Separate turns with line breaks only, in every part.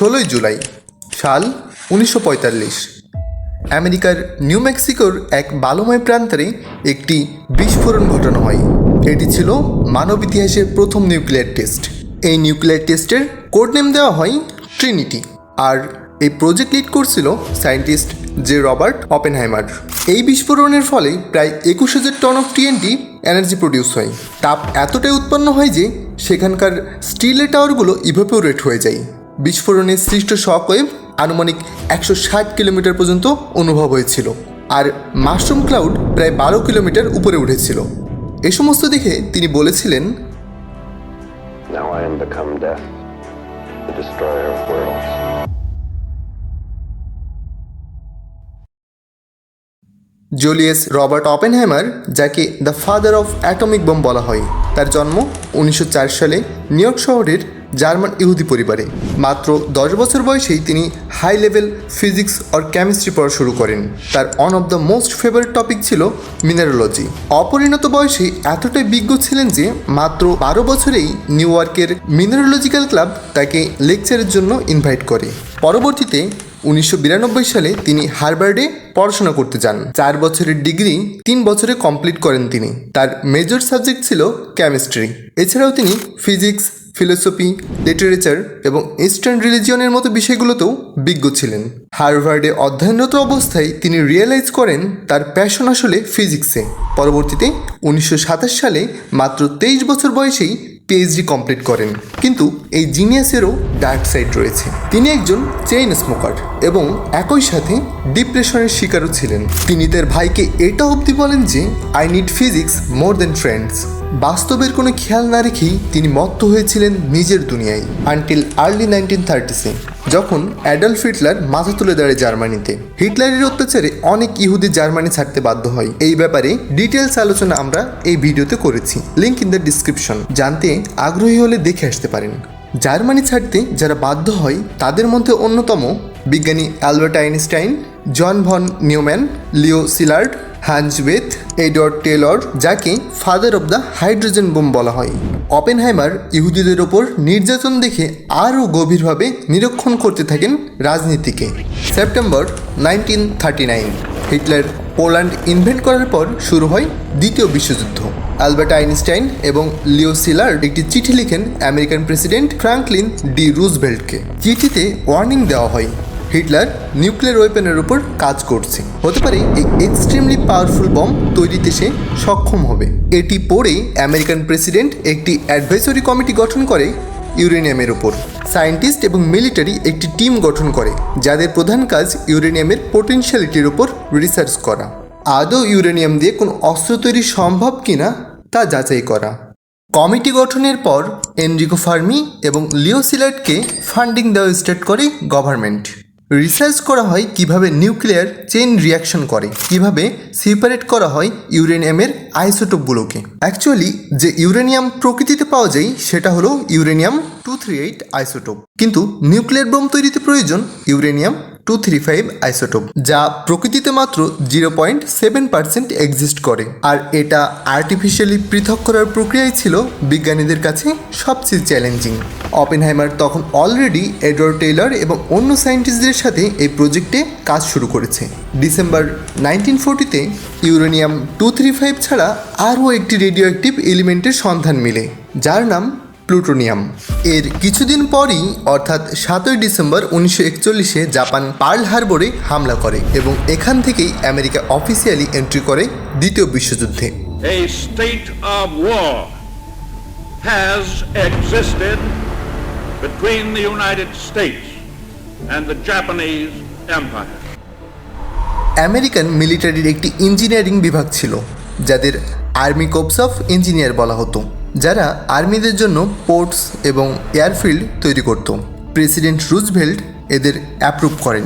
ষোলোই জুলাই সাল উনিশশো পঁয়তাল্লিশ। আমেরিকার নিউ মেক্সিকোর এক বালুময় প্রান্তরে একটি বিস্ফোরণ ঘটানো হয়। এটি ছিল মানব ইতিহাসের প্রথম নিউক্লিয়ার টেস্ট। এই নিউক্লিয়ার টেস্টের কোড নেম দেওয়া হয় ট্রিনিটি। আর এই প্রজেক্ট লিড করছিল সায়েন্টিস্ট জে রবার্ট অপেনহাইমার। এই বিস্ফোরণের ফলে প্রায় একুশ হাজার ton of TNT energy produce হয়। তাপ এতটাই উৎপন্ন হয় যে সেখানকার স্টিলের টাওয়ারগুলো ইভোপোরেট হয়ে যায়। বিস্ফোরণের সৃষ্ট শক ওয়েভ আনুমানিক একশো ষাট কিলোমিটার পর্যন্ত অনুভব হয়েছিল আর মাশরুম ক্লাউড প্রায় বারো কিলোমিটার উপরে উঠেছিল এ সমস্ত দেখে তিনি বলেছিলেন. জুলিয়াস রবার্ট অপেনহ্যামার যাকে the father of atomic bomb বলা হয় তার জন্ম উনিশশো চার সালে নিউ ইয়র্ক শহরের জার্মান ইহুদি পরিবারে। মাত্র দশ বছর বয়সেই তিনি high level physics or chemistry পড়া শুরু করেন। তার one of the most favourite topic ছিল মিনারোলজি অপরিণত বয়সে এতটাই বিজ্ঞ ছিলেন যে মাত্র বারো বছরেই নিউ ইয়র্কের মিনারোলজিক্যাল ক্লাব তাকে লেকচারের জন্য ইনভাইট করে। পরবর্তীতে উনিশশো বিরানব্বই সালে তিনি হার্ভার্ডে পড়াশোনা করতে যান। চার বছরের ডিগ্রি তিন বছরে কমপ্লিট করেন তিনি। তার মেজর সাবজেক্ট ছিল কেমিস্ট্রি এছাড়াও তিনি ফিজিক্স ফিলোসফি, লিটারেচার এবং ইস্টার্ন রিলিজিয়নের মতো বিষয়গুলোতেও বিজ্ঞ ছিলেন। হার্ভার্ডে অধ্যয়নরত অবস্থায় তিনি রিয়েলাইজ করেন তার প্যাশন আসলে ফিজিক্সে পরবর্তীতে উনিশশো সাতাশ সালে মাত্র তেইশ বছর বয়সেই পিএইচডি কমপ্লিট করেন। কিন্তু এই জিনিয়াসেরও ডার্ক সাইড রয়েছে। তিনি একজন চেইন স্মোকার এবং একই সাথে ডিপ্রেশনের শিকারও ছিলেন। তিনি তার ভাইকে এটা অবধি বলেন যে I need physics more than friends বাস্তবের কোনো খেয়াল না রেখেই তিনি মত্ত হয়েছিলেন নিজের দুনিয়ায় আনটিল আর্লি নাইনটিন থার্টিসে যখন অ্যাডলফ হিটলার মাথা তুলে দাঁড়ায় জার্মানিতে। হিটলারের অত্যাচারে অনেক ইহুদি জার্মানি ছাড়তে বাধ্য হয়। এই ব্যাপারে ডিটেলস আলোচনা আমরা এই ভিডিওতে করেছি। Link in the description. জানতে আগ্রহী হলে দেখে আসতে পারেন। জার্মানি ছাড়তে যারা বাধ্য হয়, তাদের মধ্যে অন্যতম বিজ্ঞানী Albert Einstein John von Neumann, Leo Szilard Hans Bethe Edward Teller, যাকে father of the hydrogen bomb বলা হয়। অপেনহাইমার ইহুদিদের ওপর নির্যাতন দেখে আরও গভীরভাবে নিরীক্ষণ করতে থাকেন রাজনীতিকে। September nineteen thirty nine, Hitler Poland invent করার পর শুরু হয় দ্বিতীয় বিশ্বযুদ্ধ। অ্যালবার্ট আইনস্টাইন এবং লিও সিলার্ড একটি চিঠি লিখেন আমেরিকান প্রেসিডেন্ট ফ্রাঙ্কলিন ডি রুজভেল্টকে। চিঠিতে ওয়ার্নিং দেওয়া হয় হিটলার নিউক্লিয়ার ওয়েপেনের উপর কাজ করছে। হতে পারে এই এক্সট্রিমলি পাওয়ারফুল বম তৈরিতে সে সক্ষম হবে। এটি পড়ে আমেরিকান প্রেসিডেন্ট একটি অ্যাডভাইসরি কমিটি গঠন করে ইউরেনিয়ামের উপর। সায়েন্টিস্ট এবং মিলিটারি একটি টিম গঠন করে, যাদের প্রধান কাজ ইউরেনিয়ামের পোটেনশিয়ালিটির উপর রিসার্চ করা। আদৌ ইউরেনিয়াম দিয়ে কোনো অস্ত্র তৈরি সম্ভব কিনা, তা যাচাই করা। কমিটি গঠনের পর, এনরিকো ফার্মি এবং লিও সিলার্টকে ফান্ডিং দেওয়া স্টার্ট করে গভর্নমেন্ট রিসার্চ করা হয় কীভাবে নিউক্লিয়ার চেইন রিয়াকশন করে, কীভাবে সেপারেট করা হয় ইউরেনিয়ামের আইসোটোপগুলোকে অ্যাকচুয়ালি যে ইউরেনিয়াম প্রকৃতিতে পাওয়া যায়, সেটা হলো uranium two three eight isotope কিন্তু নিউক্লিয়ার বোম তৈরিতে প্রয়োজন uranium two three five isotope যা প্রকৃতিতে মাত্র zero point seven percent exist করে। আর এটা আর্টিফিশিয়ালি পৃথক করার প্রক্রিয়াই ছিল বিজ্ঞানীদের কাছে সবচেয়ে চ্যালেঞ্জিং অপেনহাইমার তখন অলরেডি এডওয়ার্ড টেইলর এবং অন্য সায়েন্টিস্টদের সাথে এই প্রজেক্টে কাজ শুরু করেছে। ডিসেম্বর নাইনটিন ফোরটিতে ইউরেনিয়াম টু থ্রি ফাইভ ছাড়া আরও একটি রেডিও অ্যাক্টিভ এলিমেন্টের সন্ধান মিলে, যার নাম প্লুটোনিয়াম। এর কিছুদিন পরই অর্থাৎ সাতই ডিসেম্বর উনিশশো একচল্লিশে জাপান পার্ল হারবোরে হামলা করে এবং এখান থেকেই আমেরিকা অফিসিয়ালি এন্ট্রি করে দ্বিতীয় বিশ্বযুদ্ধে।
A state of war has existed between the United States and the Japanese Empire.
American মিলিটারির একটি ইঞ্জিনিয়ারিং বিভাগ ছিল যাদের আর্মি কোপস অফ ইঞ্জিনিয়ার বলা হতো। যারা আর্মিদের জন্য পোর্টস এবং এয়ারফিল্ড তৈরি করত। প্রেসিডেন্ট রুজভেল্ট এদের অ্যাপ্রুভ করেন।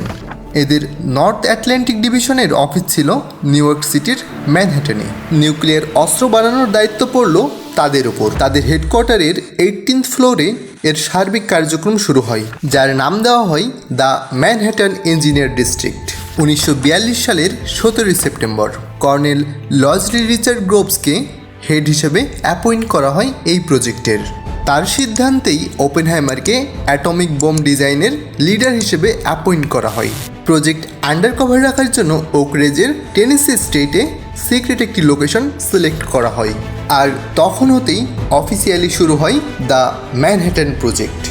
এদের নর্থ অ্যাটলান্টিক ডিভিশনের অফিস ছিল নিউ ইয়র্ক সিটির ম্যানহাটনে নিউক্লিয়ার অস্ত্র বানানোর দায়িত্ব পড়ল তাদের ওপর তাদের হেডকোয়ার্টারের এইটিন্থ ফ্লোরে এর সার্বিক কার্যক্রম শুরু হয়, যার নাম দেওয়া হয় দ্য ম্যানহ্যাটন ইঞ্জিনিয়ার ডিস্ট্রিক্ট। উনিশশো বিয়াল্লিশ সালের সতেরোই সেপ্টেম্বর কর্নেল লজলি রিচার্ড গ্রোভসকে হেড হিসেবে অ্যাপয়েন্ট করা হয় এই প্রজেক্টের তার সিদ্ধান্তেই ওপেনহাইমারকে অ্যাটমিক বোম ডিজাইনের লিডার হিসেবে অ্যাপয়েন্ট করা হয়। প্রজেক্ট আন্ডার কভার রাখার জন্য ওকরেজের টেনেসি স্টেটে সিক্রেট একটি লোকেশন সিলেক্ট করা হয়। আর তখন হতেই অফিসিয়ালি শুরু হয় দ্য ম্যানহ্যাটন প্রজেক্ট